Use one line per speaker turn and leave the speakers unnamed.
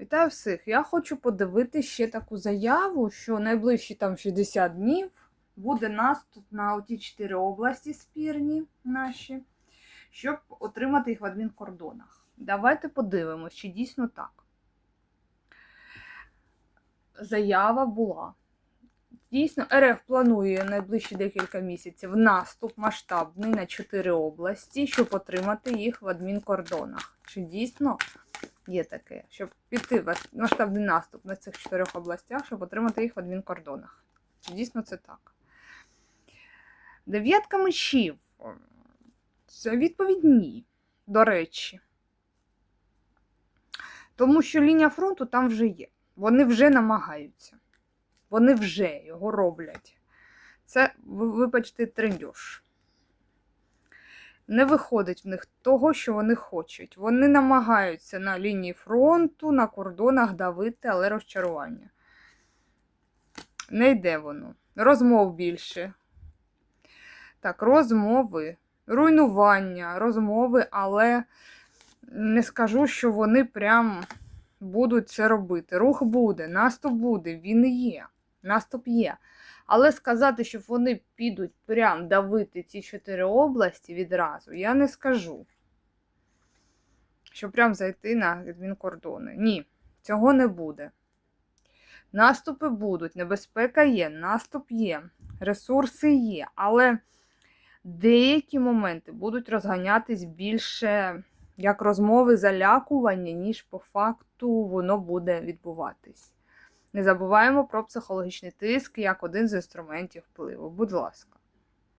Вітаю всіх! Я хочу подивити ще таку заяву, що найближчі там 60 днів буде наступ на оті 4 області спірні наші, щоб отримати їх в адмінкордонах. Давайте подивимось, чи дійсно так. Заява була. Дійсно, РФ планує найближчі декілька місяців наступ масштабний на 4 області, щоб отримати їх в адмінкордонах. Чи дійсно є таке, щоб піти в масштабний наступ на цих чотирьох областях, щоб отримати їх в адмінкордонах? Дійсно це так? Дев'ятка мечів. Це відповідь ні, до речі. Тому що лінія фронту там вже є. Вони вже намагаються. Вони вже його роблять. Це, вибачте, трендьош. Не виходить в них того, що вони хочуть. Вони намагаються на лінії фронту, на кордонах давити, але розчарування. Не йде воно. Розмов більше. Так, розмови, руйнування, розмови, але не скажу, що вони прям будуть це робити. Рух буде, наступ буде, він є. Наступ є. Але сказати, що вони підуть прям давити ці чотири області відразу, я не скажу. Що прям зайти на адмінкордони. Ні, цього не буде. Наступи будуть, небезпека є, наступ є, ресурси є, але деякі моменти будуть розганятись більше як розмови залякування, ніж по факту воно буде відбуватись. Не забуваємо про психологічний тиск як один з інструментів впливу. Будь ласка.